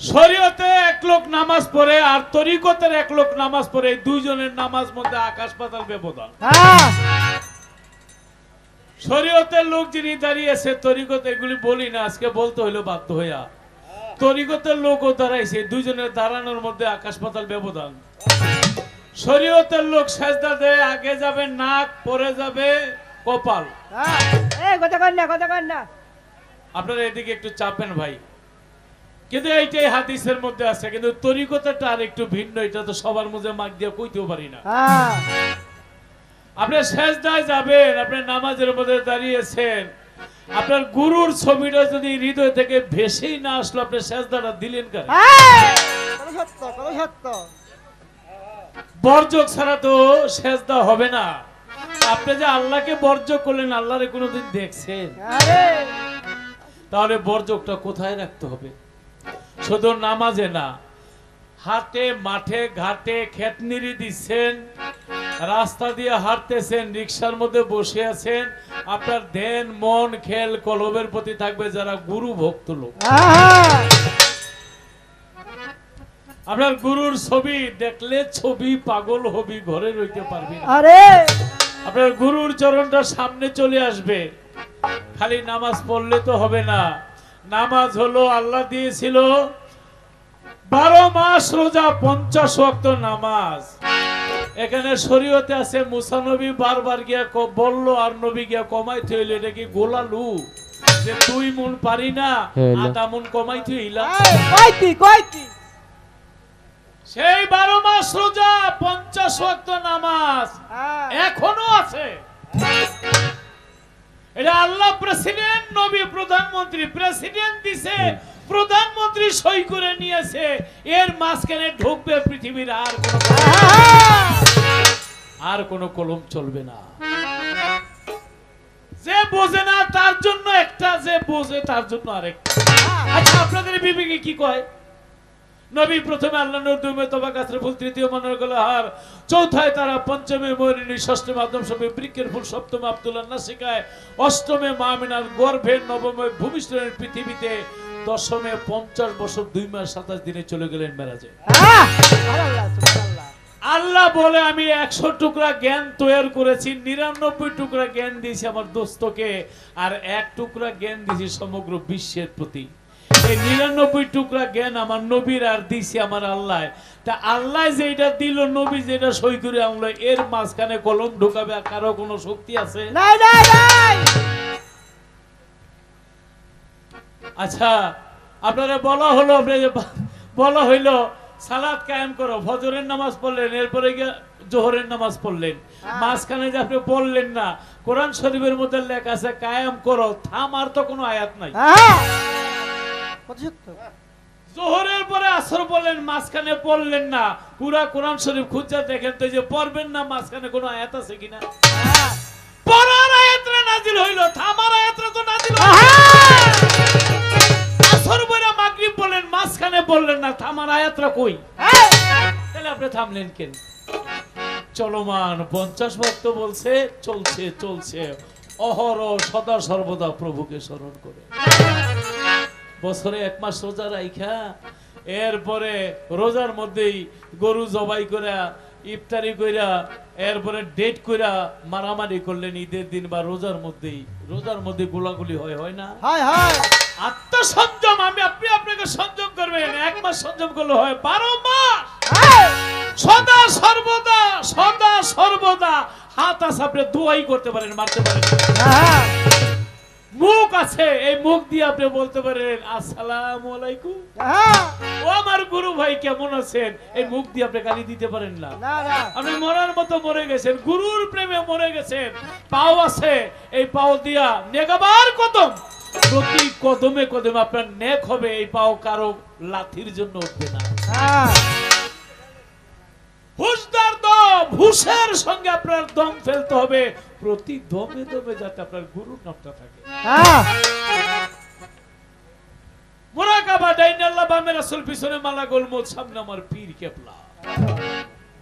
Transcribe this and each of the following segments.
শরীয়তে এক লোক নামাজ পড়ে আর তরিকতের এক লোক নামাজ পড়ে দুইজনের নামাজ মধ্যে আকাশ পাতাল ব্যবধান। হ্যাঁ। শরীয়তের লোক যিনি দাঁড়িয়েছে তরিকত এগুলি বলি না আজকে বলতে হইল বাধ্য হইয়া। তরিকতের লোকও দাঁড়াইছে দুইজনের দাঁড়ানোর মধ্যে আকাশ পাতাল ব্যবধান। শরীয়তের লোক সেজদা দেয় আগে যাবে নাক পরে যাবে কপাল। হ্যাঁ। এই কথা কর না কথা কর না। আপনারা এদিকে একটু চাপেন ভাই। কিন্তু এইটাই হাদিসের মধ্যে আছে কিন্তু তরিকতাটা আর একটু ভিন্ন এটা তো সবার মধ্যে মাগ দিয়ে কইতেও পারি না। হ্যাঁ। আপনি শেষদায় যাবেন আপনি নামাজের মধ্যে দাঁড়িয়েছেন আপনার গুরুর ছবিটা যদি হৃদয় থেকে ভেসেই না আসলো আপনি শেষদাটা দিলেন কেন হ্যাঁ। বর্জক ছাড়া তো শেষদা হবে না। আপনি যে আল্লাহকে বর্জক করলেন আল্লাহরে কোনোদিন দেখছেন? তাহলে বর্জকটা কোথায় রাখতে হবে? শুধু নামাজে না হাটে মাঠে ঘাটে খেতনিরি দিচ্ছেন রাস্তা দিয়ে হাঁটতেছেন রিক্সার মধ্যে বসে আছেন আপনার ধ্যান মন খেল কলবের প্রতি থাকবে যারা গুরু ভক্ত লোক। আপনার গুরুর ছবি দেখলে ছবি পাগল হবি ঘরে রইতে পারবি আরে! আপনার গুরুর চরণটা সামনে চলে আসবে। খালি নামাজ পড়লে তো হবে না। নামাজ হলো আল্লাহ দিয়েছিল বারো মাস রোজা পঞ্চাশ ওয়াক্ত নামাজ। এখানে শরীয়তে আছে মুসানবী বারবার গিয়া বলল আর নবী গিয়া কমাইতে হইলে এটা কি গোলালু? যে দুই মন পারি না আধা মন কমাইতে হইলা। এই, কয়টি কয়টি? সেই বারো মাস রোজা পঞ্চাশ ওয়াক্ত নামাজ হ্যাঁ। এখনও আছে। এটা আল্লাহ প্রেসিডেন্ট নবী প্রধানমন্ত্রী প্রেসিডেন্ট দিছে প্রধানমন্ত্রী সই করে নিয়েছে। এর মাঝখানে ঢুকবে পৃথিবীর আর কোনো হ্যাঁ আর কোনো কলম চলবে না। যে বোঝে না তার জন্য একটা যে বোঝে তার জন্য আরেকটা। আচ্ছা আপনাদের বিবেকে কি কয়? নবী প্রথমে আল্লাহ নূর তবা কাসরে ফুল তৃতীয় মনের গলা হার চৌথায় তারা পঞ্চমে মরিনী ষষ্ঠে মাধ্যম সবে বৃক্ষের ফুল সপ্তমে আব্দুল্লাহ নাসিকায় অষ্টমে মামিনার গর্ভে নবমে ভূমিষ্ঠের পৃথিবীতে দশমে পঞ্চাশ বছর দুই মাস সাতাশ দিনে চলে গেলেন মেরাজে। আল্লাহ বলে আমি একশো টুকরা জ্ঞান তৈরি করেছি নিরানব্বই টুকরা জ্ঞান দিয়েছি আমার দোস্তকে আর এক টুকরা জ্ঞান দিয়েছি সমগ্র বিশ্বের প্রতি। এই নিরানব্বই টুকরা জ্ঞান আমার নবীর আর দিছি আমার আল্লাহ। তা আল্লাহ যেটা দিল নবী যেটা সই করে এর মাঝখানে কলম ঢুকাবে আর কারও কোনো শক্তি আছে? আচ্ছা আপনারা বলা হলো বলা হইল সালাদ কায়েম করো ফজরের নামাজ পড়লেন এরপরে গিয়ে জোহরের নামাজ পড়লেন। মাঝখানে যে আপনি বললেন না কোরআন শরীফের মধ্যে লেখা আছে কায়েম করো থামার তো কোনো আয়াত নাই। হ্যাঁ। জোহরের পরে আসর বললেন মাঝখানে পড়লেন না। পুরা কোরআন শরীফ খুঁজা দেখেন তো যে পড়বেন না মাঝখানে কোনো আয়াত আছে কিনা হ্যাঁ। পড়ার আয়াতরা নাজিল হইল থামার আয়াতরা তো নাজিল আসর বইরা মাগরিব মাঝখানে বললেন না থামার আয়াতরা কই? হ্যাঁ! তাহলে আপনি থামলেন কেন? চলমান পঞ্চাশ ভক্ত বলছে চলছে চলছে। অহর সদা সর্বদা প্রভুকে স্মরণ করে। বছরে এক মাস রোজা রাইখা এরপরে রোজার মধ্যেই গরু জবাই করে ইফতারি কইরা এরপরে ডেট কইরা মারামারি করলেন ঈদের দিন বা রোজার মধ্যেই। রোজার মধ্যে গোলাগুলি হয় হয় না? হয় হয়! আত্মসংযম আমি আপনি আপনাকে সংযম করবেন। এক মাস সংযম করলে হয় বারো মাস। হ্যাঁ! সদা সর্বদা সদা সর্বদা হাত আপনি দোয়াই করতে পারেন মারতে পারেন। হ্যাঁ। মুখ আছে এই মুখ দিয়ে আপনি বলতে পারেন আসসালামু আলাইকুম। হ্যাঁ। ও আমার গুরু ভাই কেমন আছেন? এই মুখ দিয়ে আপনি গালি দিতে পারেন না। আপনি মরার মতো মরে গেছেন গুরুর প্রেমে মরে গেছেন। পাও আছে এই পাও দিয়া নেগাবার কদম। প্রতি কদমে কদমে আপনার নেক হবে এই পাও কারও লাথির জন্য উঠবে না। হ্যাঁ। হুশদার দম হুশের সঙ্গে আপনার দম ফেলতে হবে। প্রতি দমে দমে যাতে আপনার গুরুর নামটা থাকে। হ্যাঁ। মোরাকাবা ডাইন আল্লাহ বামে রাসূল পিছনে মালা গোলমত সামনে আমার পীর কেবলা।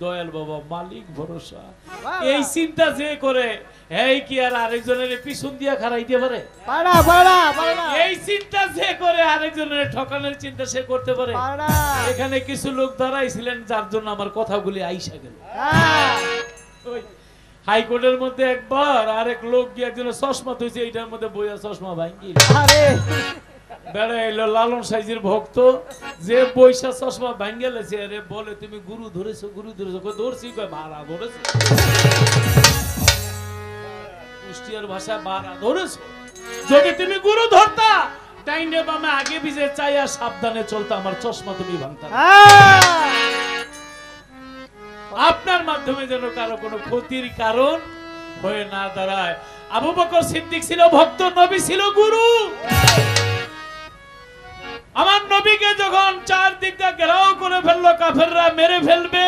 দয়াল বাবা মালিক ভরসা। এই চিন্তা যে করে এই কি আর আরেকজনের পিছন দিয়া খারাইতে পারে? এই চিন্তা যে করে আরেকজনের ঠকানোর চিন্তা সে করতে পারে। এখানে কিছু লোক দাঁড়াইছিলেন যার জন্য আমার কথাগুলি আইসা গেল। হ্যাঁ। হাইকোর্টের মধ্যে একবার আরেক লোক গিয়ে একজনের চশমা তুইছে এইটার মধ্যে বইয়া চশমা ভাঙ্গি বেড়া এলো লালন সাইজের ভক্ত যে বৈশা চশমা ভাঙ্গে লেছে আরে বলে তুমি গুরু ধরেছো গুরু ধরেছো। কই ধরছি। কই বাড়া ধরেছো। কুষ্টিয়ার ভাষা বাড়া ধরেছো। যদি তুমি গুরু ধরতা ডাইনে বামে আগে বিজে চাইয়া সাবধানে চলতা আমার চশমা তুমি ভাঙতা আপনার মাধ্যমে যেন কারও কোনো ক্ষতির কারণ হয়ে না দাঁড়ায়। আবু বকর সিদ্দিক ছিল ভক্ত, নবী ছিল গুরু। আমার নবীকে যখন চার দিকটা ঘেরাও করে ফেলল, কাফেররা মেরে ফেলবে।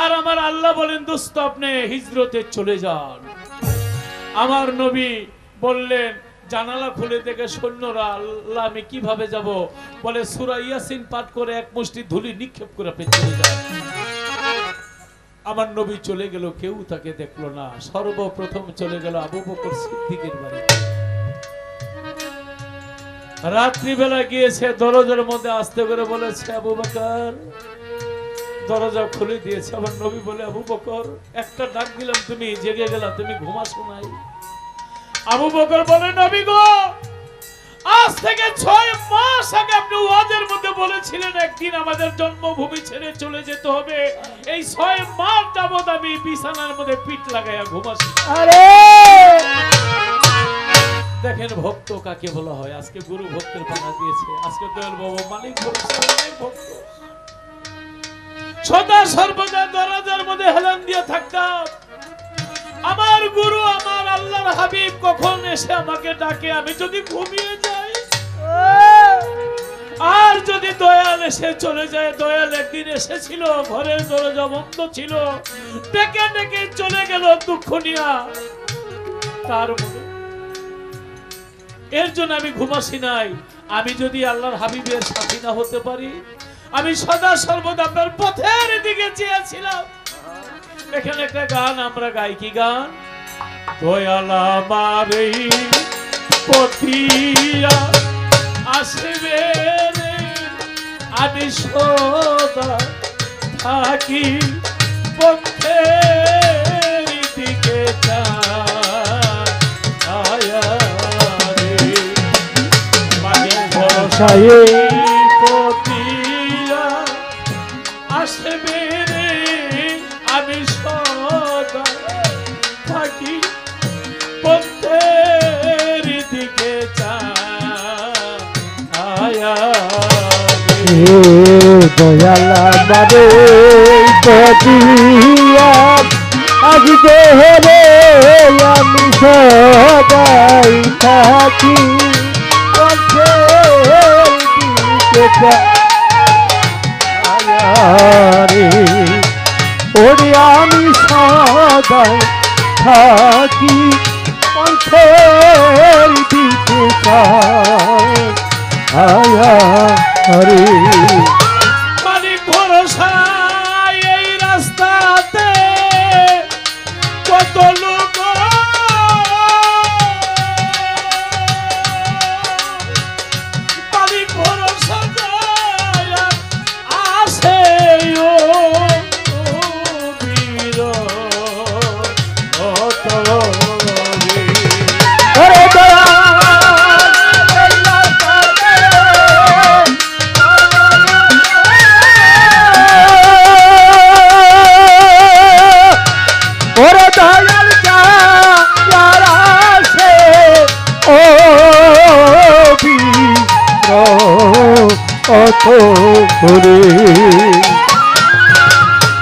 আর আমার আল্লাহ বলেন দোস্ত আপনি হিজরতে চলে যান। আমার নবী বললেন, জানালা খুলে দেখে সৈন্যরা, আল্লাহ, আমি কীভাবে যাব? বলে, সুরা ইয়াসিন পাঠ করে এক মুষ্টি ধুলি নিক্ষেপ করে চলে যান। আমার নবী চলে গেল, কেউ তাকে দেখল না। সর্বপ্রথম চলে গেল আবু বকর সিদ্দিকের বাড়ি। রাত্রিবেলা গিয়েছে দরজার মধ্যে আসতে করে বলেছে, আবু বকর। দরজা খুলে দিয়েছে আমার নবী বলে, আবু বকর, একটা ডাক দিলাম তুমি, জেগে গেলা, তুমি ঘুমাসো নাই? আবু বকর বলে, নবী গো আজ থেকে ছয় মাস আগে আপনি ওয়াদের মধ্যে বলেছিলেন একদিন আমাদের জন্মভূমি ছেড়ে চলে যেতে হবে। এই ছয় মাস যাবত আমি বিছানার মধ্যে পিঠ লাগাইয়া ঘুমাছি আরে! দেখেন ভক্ত কাকে বলা হয় আজকে গুরু ভক্তের পানা দিয়েছে। আজকে দয়াল বাবা মালিক ভক্ত। সদা সর্বদা দরজার মধ্যে হেলান দিয়ে থাকতাম। আমার গুরু, আমার আল্লাহর হাবিব কখন এসে আমাকে ডাকে? আমি যদি ঘুমিয়ে যাই? আর যদি দয়াল এসে চলে যায়? দয়াল একদিন এসেছিল, ঘরের দরজা বন্ধ ছিল। ডেকে ডেকে চলে গেল দুঃখ নিয়া। তার মনে, এর জন্য আমি ঘুমাসি নাই। আমি যদি আল্লাহর হাবিবের সাথী না হতে পারি, আমি সদা সর্বদা আপনার পথের দিকে চেয়েছিলাম। এখানে একটা গান, আমরা গাই কি গান? দয়ালা মারে পথিয়া আসবে আমি সদা থাকি পথের দিকে রে মানে পতিয়া আসবে রে আমি সদা থাকি পথের দিকে রে। দয়ালা মারে পদিয়া হেরে আমি সদাই থাকি পথের ওরে আমি সদাই থাকি পথের দিকে আয়া হরে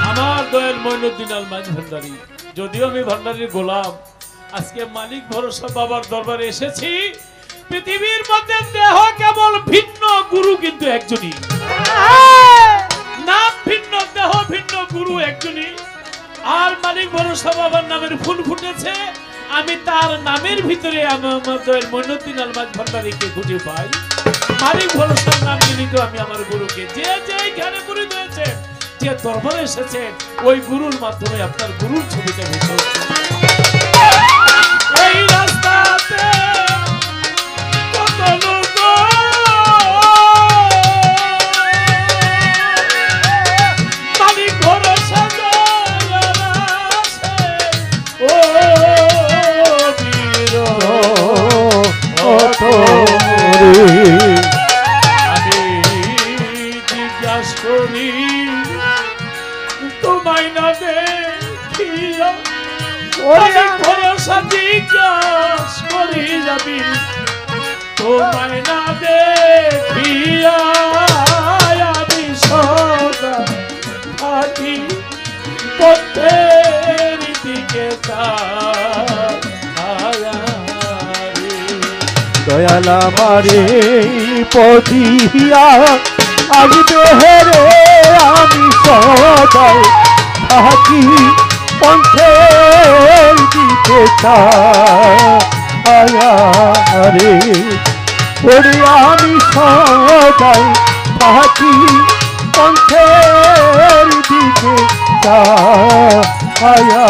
আমার দয়াল মইনুদ্দিন আল মাঝ ভান্ডারি, যদিও আমি ভান্ডারির গোলাম, আজকে মালিক ভরসা বাবার দরবারে এসেছি। পৃথিবীর মধ্যে দেহ কেবল ভিন্ন, গুরু কিন্তু একজনই। নাম ভিন্ন, দেহ ভিন্ন, গুরু একজনই। আর মালিক ভরসা বাবার নামের ফুল ফুটেছে। আমি তার নামের ভিতরে আমার দয়াল মইনুদ্দিন আল মাঝ ভান্ডারিকে খুঁজে পাই। মালিক ভরসার নাম মিলিত আমি আমার গুরুকে যে যেখানে গুরু হয়েছে, যে দরবারে এসেছেন ওই গুরুর মাধ্যমে আপনার গুরুর ছবিটা উঠছে। এই দয়াল আমারে পথিয়া, আজ বেহেরে আমি সদাই থাকি পন্থের দিকে আয়া রে ওরে আমি সদাই থাকি পন্থের দিকে আয়া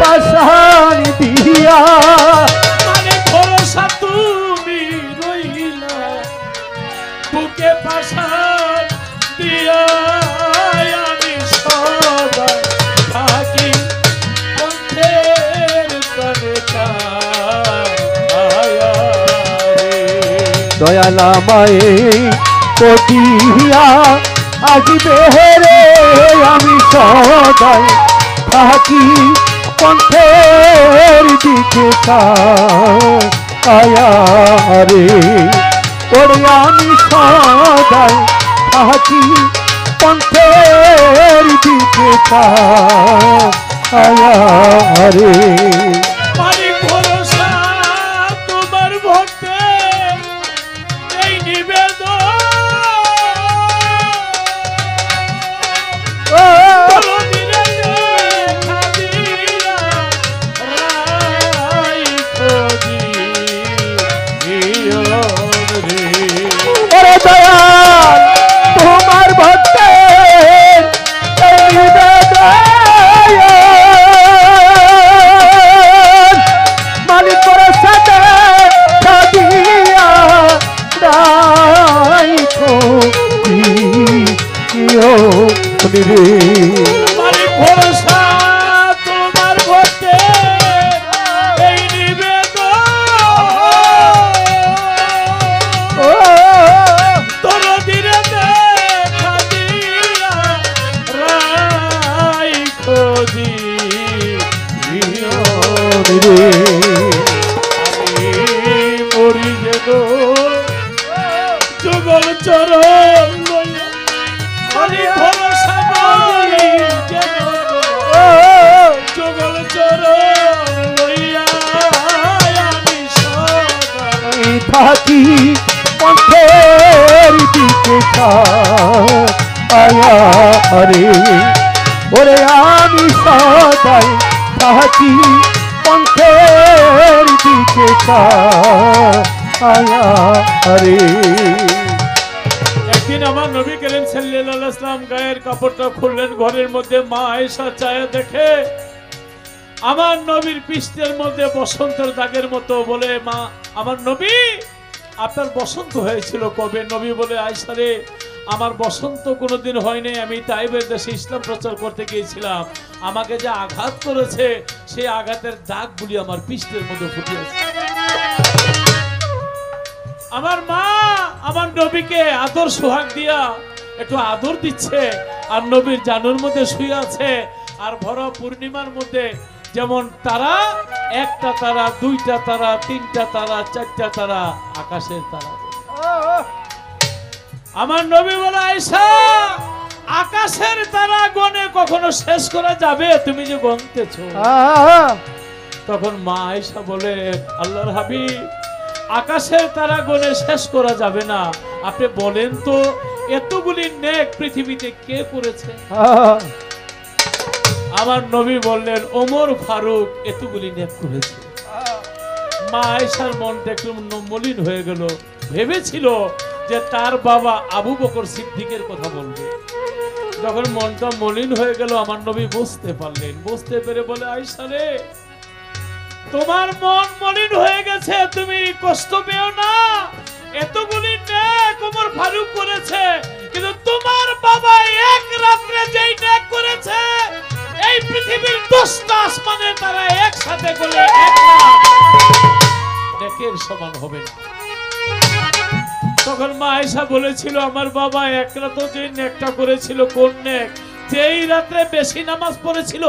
পাশান দিয়া। মানে ভরসা তুমি রইলা বুকে পাশার দিয়া আমি সদা থাকি। পথের তরে আয়া রে। পটিয়া আজ বেহেরে আমি সদাই থাকি। পন্থের দিকে আয়া রে ওরে আমি সদাই থাকি কণ্ঠের দিকে আয়া রে মালিক কাপড়টা খুললেন ঘরের মধ্যে, মা আয়েশা চায় দেখে আমার নবীর পৃষ্ঠের মধ্যে বসন্তের দাগের মতো বলে, মা, আমার নবী, আপনার বসন্ত হয়েছিল কবে? নবী বলে আয়সা রে, আমার বসন্ত কোনোদিন হয়নি, আমি তাইবের দেশে ইসলাম প্রচার করতে গিয়েছিলাম। আমাকে যে আঘাত করেছে, সেই আঘাতের দাগগুলি আমার পৃষ্ঠের মধ্যে ফুটিয়েছে আমার মা, আমার নবীকে আদর সোহাগ দিয়া একটু আদর দিচ্ছে। আর নবীর জানুর মধ্যে শুয়ে আছে। আর ভরা পূর্ণিমার মধ্যে যেমন তারা, একটা তারা, দুইটা তারা, তিনটা তারা, চারটা তারা, আকাশের তারা। আমার নবী বলে আয়সা আকাশের তারা গনে কখনো শেষ করা যাবে? তুমি যে গনতেছো তখন মা আয়েশা বলে, আল্লাহর হাবিব, আকাশের তারা গনে শেষ করা যাবে না। আপনি বলেন তো এতগুলি নেক পৃথিবীতে কে করেছে? আমার নবী বললেন ওমর ফারুক এতগুলি নেক করেছে। মা আয়েশার মনটা একটু মলিন হয়ে গেল। ভেবেছিল যে তার বাবা আবু বকর সিদ্দিকের কথা বলবে। যখন মনটা মলিন হয়ে গেল আমার নবী বুঝতে পারলেন। বুঝতে পেরে বলে আয়েশা রে তোমার মন মলিন হয়ে গেছে তুমি কষ্ট পেও না। এতগুলি নেক ওমর ফারুক করেছে, কিন্তু তোমার বাবা এক রাত্রে যেই নেক করেছে, এই পৃথিবীর দশটা আসমানে তারা একসাথে করে এক না, নেকের সমান হবে না। তখন মা আয়েশা বলেছিল, আমার বাবা এক রাত যে নেকটা করেছিল, কোন নেক? যেই রাত্রে বেশি নামাজ পড়েছিল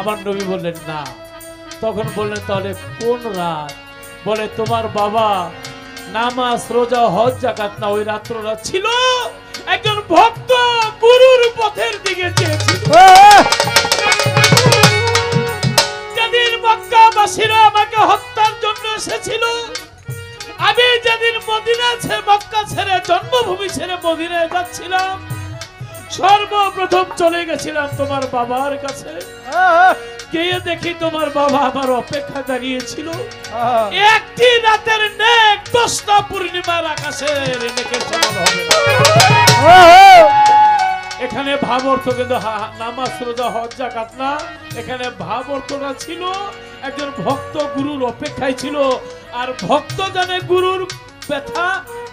আমার নবী বললেন, না। তখন বললেন, তাহলে কোন রাত? বলে, তোমার বাবা নামাজ, রোজা, হজ, জাকাত না, ওই রাত্ররা ছিল একজন ভক্ত গুরুর পথের দিকে চেয়েছিল। আমাকে হত্যার জন্য এসেছিল, আমি যেদিন মদিনা ছেড়ে জন্মভূমি ছেড়ে যাচ্ছিলাম, সর্বপ্রথম চলে গেছিলাম তোমার বাবার কাছে। গিয়ে দেখি তোমার বাবা আমার অপেক্ষা দাঁড়িয়েছিল? একটি রাতের নেক দশটা পূর্ণিমার আকাশের নেকের সমান হবে। এখানে ভাব অর্থ কিন্তু নামাজ রোজা হজ জাকাত না। এখানে ভাব অর্থটা ছিল একজন ভক্ত গুরুর অপেক্ষায় ছিল। আর ভক্ত জানে গুরুর ব্যথা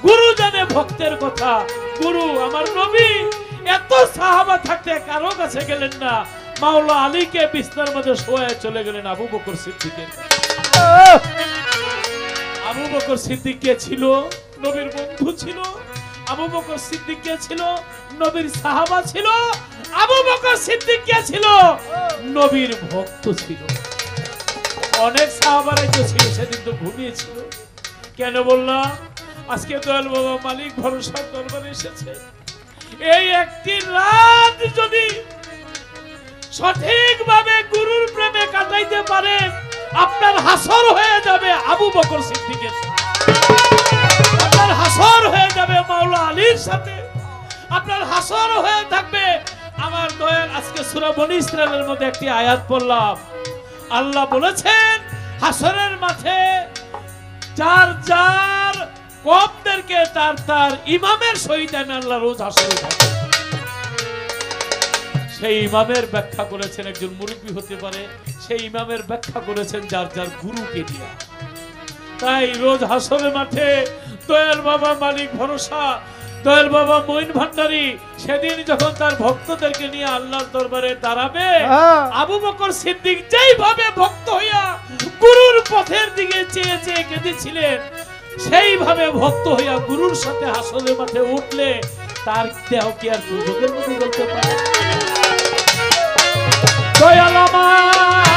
গুরু জানে ভক্তের কথা। গুরু আমার নবী এত সাহাবা থাকতে কারও কাছে গেলেন না। মাওলা আলীকে বিস্তার মধ্যে শোয়ে চলে গেলেন আবু বকর সিদ্দিকের। আবু বকর সিদ্দিক কে ছিল? নবীর বন্ধু ছিল। আবু বকর সিদ্দিক কে ছিল? নবীর সাহাবা ছিল। আবু বকর সিদ্দিক কে ছিল? নবীর ভক্ত ছিল। অনেক সাহাবারাই তো ছিল, সেদিন তো ঘুমিয়েছিল। কেন বললাম আজকে দয়াল বাবা মালিক ভরসার দরবারে এসেছে। এই একটি রাত যদি সঠিকভাবে গুরুর প্রেমে কাটাইতে পারেন আপনার হাসর হয়ে যাবে আবু বকর সিদ্দিকের আপনার হাসর হয়ে যাবে মাওলা আলীর সাথে। আপনার হাসর হয়ে থাকবে আমার দয়াল আজকে সূরা বনি ইসরায়েলের মধ্যে একটি আয়াত পড়লাম। আল্লাহ বলেছেন, হাসরের মাঠে যার যার কমদেরকে তার তার ইমামের সহিত আল্লাহ রোজ হাসরে থাকবে সেই ইমামের ব্যাখ্যা করেছেন একজন মুরব্বী হতে পারে সেই ইমামের ব্যাখ্যা করেছেন যার যার গুরুকে দিয়া তাই রোজ হাসরের মাঠে দয়াল বাবা মালিক ভরসা দয়াল বাবা মঈন ভান্ডারী সেদিন যখন তার ভক্তদেরকে নিয়ে আল্লাহর দরবারে দাঁড়াবে হ্যাঁ। আবু বকর সিদ্দিক যেইভাবে ভক্ত হইয়া গুরুর পথের দিকে চেয়ে চেয়ে কেঁদেছিলেন সেইভাবে ভক্ত হইয়া গুরুর সাথে হাসরের মাঠে উঠলে তার দেহ কি আর দুর্যোগের মধ্যে বলতে পারে দয়াল আমার।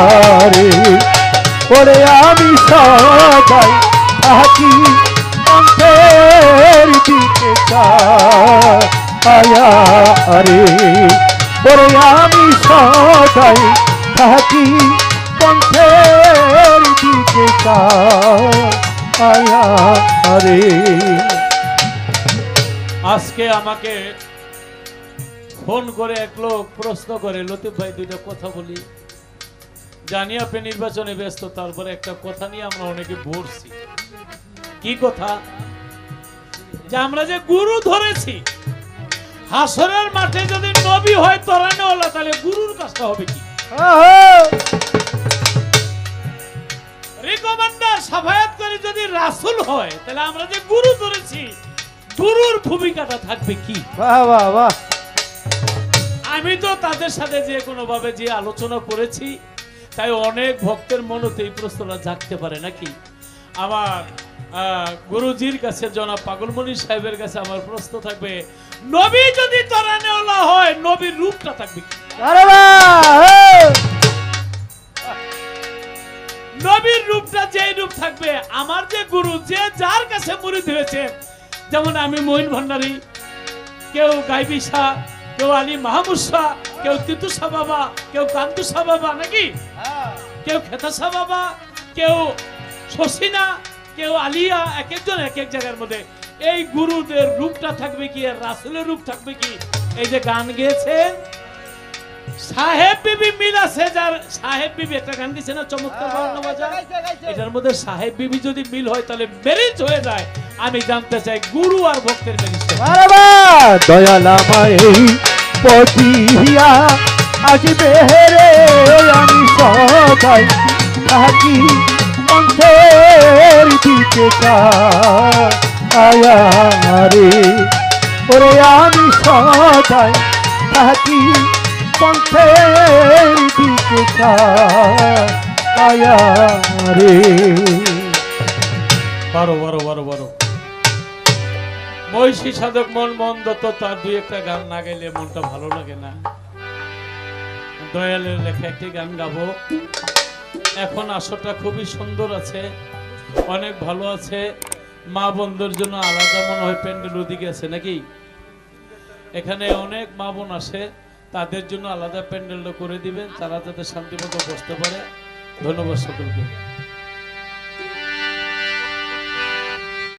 আয়ারে ওরে আমি সদাই থাকি পন্থের দিকে আয়ারে ওরে আমি সদাই থাকি দিকে আয়ারে আজকে আমাকে ফোন করে এক লোক প্রশ্ন করে, লতিফ ভাই দুইটা কথা বলি। জানি আপনি নির্বাচনে ব্যস্ত তারপরে একটা কথা নিয়ে আমরা অনেকে বলছি কি কথা? যে আমরা যে গুরু ধরেছি হাসরের মাঠে যদি নবী হয় তরানো হলো তাহলে গুরুর কাজটা হবে কি? রিকমান্ডার সাফায়াত করে যদি রাসূল হয় তাহলে আমরা যে গুরু ধরেছি গুরুর ভূমিকাটা থাকবে কি? বাহ বাহ বাহ। আমি তো তাদের সাথে যে কোনো ভাবে যে আলোচনা করেছি তাই অনেক ভক্তের মনতে এই প্রশ্নটা জাগতে পারে নাকি? আমার গুরুজির কাছে জনাব পাগলমণি সাহেবের কাছে আমার প্রশ্ন থাকবে নবী যদি তরানেওয়ালা হয় নবীর রূপটা থাকবে বাহ! নবীর রূপটা যেই রূপ থাকবে আমার যে গুরু যে যার কাছে মুরিদ হয়েছে যেমন আমি মহিন ভান্ডারী কেউ গাইবি শাহ কেউ আলী মাহমুদ শাহ কেউ তিতু শাহ বাবা কেউ কান্তু শাহ বাবা নাকি? কেউ খেতাসা বাবা কেউ শশিনা কেউ আলিয়া এক একজন এক এক জায়গার মধ্যে। এই গুরুদের রূপটা থাকবে কি আর রাসুলের রূপ থাকবে কি? এই যে গান গেয়েছেন সাহেব বিবি মিল আছে যার সাহেব বিবি একটা গান গেছে না চমৎকার বাংলা বাজার এটার মধ্যে সাহেব বিবি যদি মিল হয় তাহলে ম্যারেজ হয়ে যায়। আমি জানতে চাই গুরু আর ভক্তের ম্যারেজ পটিয়া আসবে রে আমি সদাই থাকি পন্থের দিকে আয়া রে ওরে আমি সদাই থাকি পন্থের দিকে আয়া রে বারো বারো বারো বারো। মহিষী সাধক মন মন্দ তো তার দুই একটা গান না গাইলে মনটা ভালো লাগে না। দয়ালের লেখা একটি গান গাবো। এখন আসরটা খুবই সুন্দর আছে, অনেক ভালো আছে। মা বন্ধুর জন্য আলাদা মনে হয় প্যান্ডেল ওদিকে আছে নাকি? এখানে অনেক মা বোন আসে, তাদের জন্য আলাদা প্যান্ডেলটা করে দিবেন, তারা যাতে শান্তিমতো বসতে পারে। ধন্যবাদ সকলকে।